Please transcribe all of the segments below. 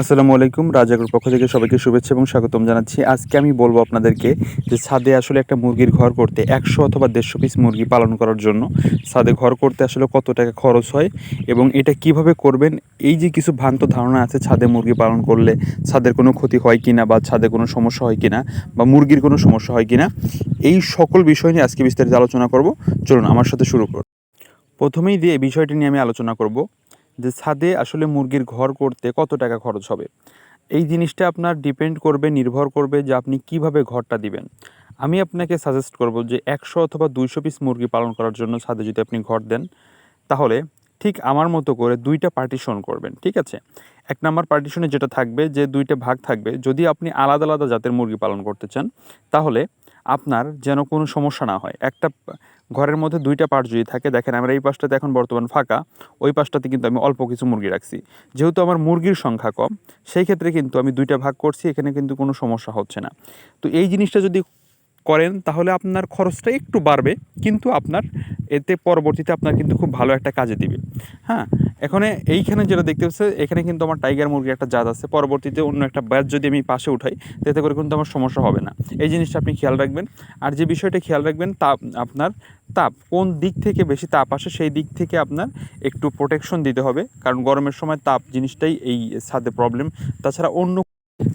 আসসালামু আলাইকুম রাজাগুর পক্ষ থেকে সবাইকে শুভেচ্ছা এবং স্বাগতম জানাচ্ছি। আজকে আমি বলব আপনাদেরকে যে ছাদে আসলে একটা মুরগির ঘর করতে, একশো অথবা দেড়শো পিস মুরগি পালন করার জন্য। ছাদে ঘর করতে আসলে কত টাকা খরচ হয় এবং এটা কীভাবে করবেন, এই যে কিছু ভ্রান্ত ধারণা আছে ছাদে মুরগি পালন করলে ছাদের কোনো ক্ষতি হয় কি না বা ছাদে কোনো সমস্যা হয় কি না বা মুরগির কোনো সমস্যা হয় কিনা, এই সকল বিষয় নিয়ে আজকে বিস্তারিত আলোচনা করব। চলুন, আমার সাথে শুরু করুন। প্রথমেই দিয়ে বিষয়টি নিয়ে আমি আলোচনা করব যে ছাদে আসলে মুরগির ঘর করতে কত টাকা খরচ হবে? এই জিনিসটা আপনার ডিপেন্ড করবে, নির্ভর করবে যে আপনি কীভাবে ঘরটা দিবেন। আমি আপনাকে সাজেস্ট করব যে একশো অথবা দুইশো পিস মুরগি পালন করার জন্য ছাদে যদি আপনি ঘর দেন, তাহলে ঠিক আমার মতো করে দুইটা পার্টিশন করবেন, ঠিক আছে? এক নাম্বার পার্টিশনে যেটা থাকবে যে দুইটা ভাগ থাকবে, যদি আপনি আলাদা আলাদা জাতের মুরগি পালন করতে চান, তাহলে আপনার যেন কোনো সমস্যা না হয়। একটা ঘরের মধ্যে দুইটা পাট যদি থাকে, দেখেন আমার এই পাশটাতে এখন বর্তমান ফাঁকা, ওই পাশটাতে কিন্তু আমি অল্প কিছু মুরগি রাখছি। যেহেতু আমার মুরগির সংখ্যা কম, সেই ক্ষেত্রে কিন্তু আমি দুইটা ভাগ করছি, এখানে কিন্তু কোনো সমস্যা হচ্ছে না। তো এই জিনিসটা যদি করেন, তাহলে আপনার খরচটা একটু বাড়বে, কিন্তু আপনার এতে পরবর্তীতে আপনার কিন্তু খুব ভালো একটা কাজে দিবে। হ্যাঁ? এখানে এইখানে যেটা দেখতে পাচ্ছি, এখানে কিন্তু আমার টাইগার মুরগির একটা জাত আছে। পরবর্তীতে অন্য একটা ব্যাচ যদি আমি পাশে উঠাই, তাতে করে কিন্তু আমার সমস্যা হবে না। এই জিনিসটা আপনি খেয়াল রাখবেন। আর যে বিষয়টা খেয়াল রাখবেন, তা আপনার তাপ, কোন দিক থেকে বেশি তাপ আসে সেই দিক থেকে আপনার একটু প্রোটেকশন দিতে হবে। কারণ গরমের সময় তাপ জিনিসটাই এই ছাদে প্রবলেম তাছাড়া অন্য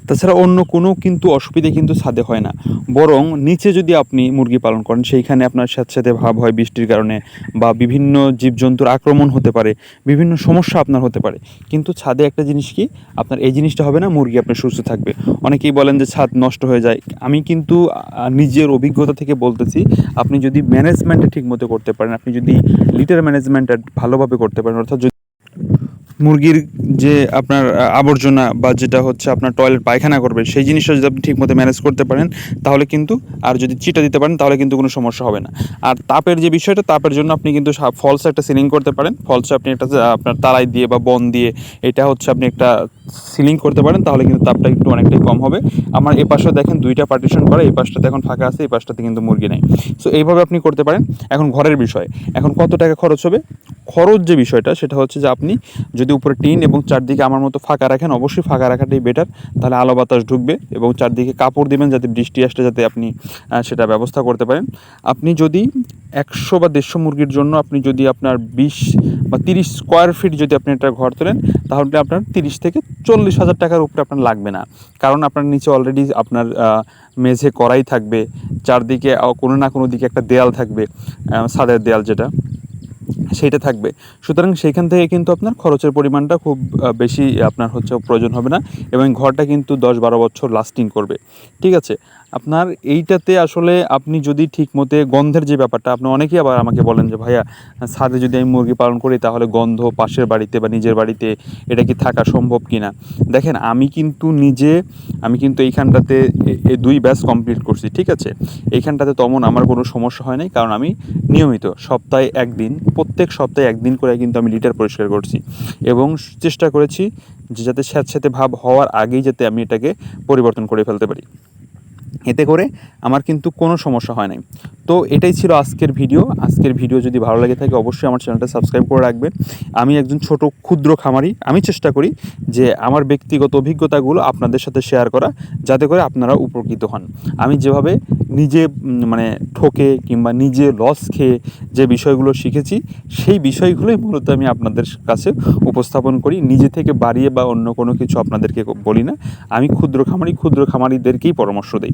তাছাড়া অন্য কোনো কিন্তু অসুবিধে কিন্তু ছাদে হয় না। বরং নিচে যদি আপনি মুরগি পালন করেন, সেইখানে আপনার সাথে সাথে ভাব হয় বৃষ্টির কারণে বা বিভিন্ন জীবজন্তুর আক্রমণ হতে পারে, বিভিন্ন সমস্যা আপনার হতে পারে। কিন্তু ছাদে একটা জিনিস কি? আপনার এই জিনিসটা হবে না, মুরগি আপনার সুস্থ থাকবে। অনেকেই বলেন যে ছাদ নষ্ট হয়ে যায়। আমি কিন্তু নিজের অভিজ্ঞতা থেকে বলতেছি, আপনি যদি ম্যানেজমেন্টটা ঠিক মতো করতে পারেন, আপনি যদি লিটার ম্যানেজমেন্টটা ভালোভাবে করতে পারেন, অর্থাৎ মুরগির যে আপনার আবর্জনা বা যেটা হচ্ছে আপনার টয়লেট পায়খানা করবে, সেই জিনিসটা যদি আপনি ঠিকমতো ম্যানেজ করতে পারেন, তাহলে কিন্তু আর যদি চিটা দিতে পারেন, তাহলে কিন্তু কোনো সমস্যা হবে না। আর তাপের যে বিষয়টা, তাপের জন্য আপনি কিন্তু ফলস একটা সিলিং করতে পারেন। ফলস আপনি একটা আপনার তালাই দিয়ে বা বন দিয়ে এটা হচ্ছে আপনি একটা সিলিং করতে পারেন, তাহলে কিন্তু তাপটা একটু অনেকটাই কম হবে। আমার এ পাশে দেখেন দুইটা পার্টিশন করা এই পাশটাতে এখন ফাঁকা আছে এই পাশটাতে কিন্তু মুরগি নেই। সো এইভাবে আপনি করতে পারেন। এখন ঘরের বিষয়, এখন কত টাকা খরচ হবে? খরচ যে বিষয়টা, সেটা হচ্ছে যে আপনি যদি উপরে টিন এবং চারদিকে আমার মতো ফাঁকা রাখেন, অবশ্যই ফাঁকা রাখাটাই বেটার তাহলে আলো বাতাস ঢুকবে এবং চারদিকে কাপড় দিবেন যাতে বৃষ্টি আসলে যাতে আপনি সেটা ব্যবস্থা করতে পারেন। আপনি যদি একশো বা দেড়শো মুরগির জন্য আপনি যদি আপনার বিশ বা তিরিশ স্কোয়ার ফিট যদি আপনি একটা ঘর তোলেন, তাহলে আপনার তিরিশ থেকে চল্লিশ হাজার টাকার উপরে আপনার লাগবে না। কারণ আপনার নিচে অলরেডি আপনার মেঝে করাই থাকবে, চারদিকে কোনো না কোনো দিকে একটা দেয়াল থাকবে ছাদের দেয়াল যেটা। সেইটা থাকবে। সুতরাং সেইখান থেকে কিন্তু আপনার খরচের পরিমাণটা খুব বেশি আপনার হচ্ছে প্রয়োজন হবে না এবং ঘরটা কিন্তু দশ বারো বছর লাস্টিং করবে। ঠিক আছে? আপনার এইটাতে আসলে আপনি যদি ঠিক মতে গন্ধের যে ব্যাপারটা, আপনি অনেকেই আবার আমাকে বলেন যে, ভাইয়া, ছাদে যদি আমি মুরগি পালন করি, তাহলে গন্ধ পাশের বাড়িতে বা নিজের বাড়িতে, এটা কি থাকা সম্ভব কি না দেখেন, আমি কিন্তু নিজে, আমি কিন্তু এইখানটাতে দুই ব্যাচ কমপ্লিট করছি, ঠিক আছে? এইখানটাতে তেমন আমার কোনো সমস্যা হয় নাই, কারণ আমি নিয়মিত সপ্তাহে একদিন, প্রত্যেক সপ্তাহে একদিন করে কিন্তু আমি লিটার পরিষ্কার করছি। এবং চেষ্টা করেছি যে, যাতে স্যাঁতস্যাঁতে ভাব হওয়ার আগেই যাতে আমি এটাকে পরিবর্তন করে ফেলতে পারি। এতে করে আমার কিন্তু কোনো সমস্যা হয় নাই। তো এটাই ছিল আজকের ভিডিও। আজকের ভিডিও যদি ভালো লাগে থাকে অবশ্যই আমার চ্যানেলটা সাবস্ক্রাইব করে রাখবেন। আমি একজন ছোট ক্ষুদ্র খামারি। আমি চেষ্টা করি যে আমার ব্যক্তিগত অভিজ্ঞতাগুলো আপনাদের সাথে শেয়ার করা, যাতে করে আপনারা উপকৃত হন। আমি যেভাবে নিজে মানে ঠকে কিংবা নিজে লস খেয়ে যে বিষয়গুলো শিখেছি, সেই বিষয়গুলোই মূলত আমি আপনাদের কাছে উপস্থাপন করি। নিজে থেকে বাড়িয়ে বা অন্য কোনো কিছু আপনাদেরকে বলি না। আমি ক্ষুদ্র খামারি, ক্ষুদ্র খামারিদেরকেই পরামর্শ দিই।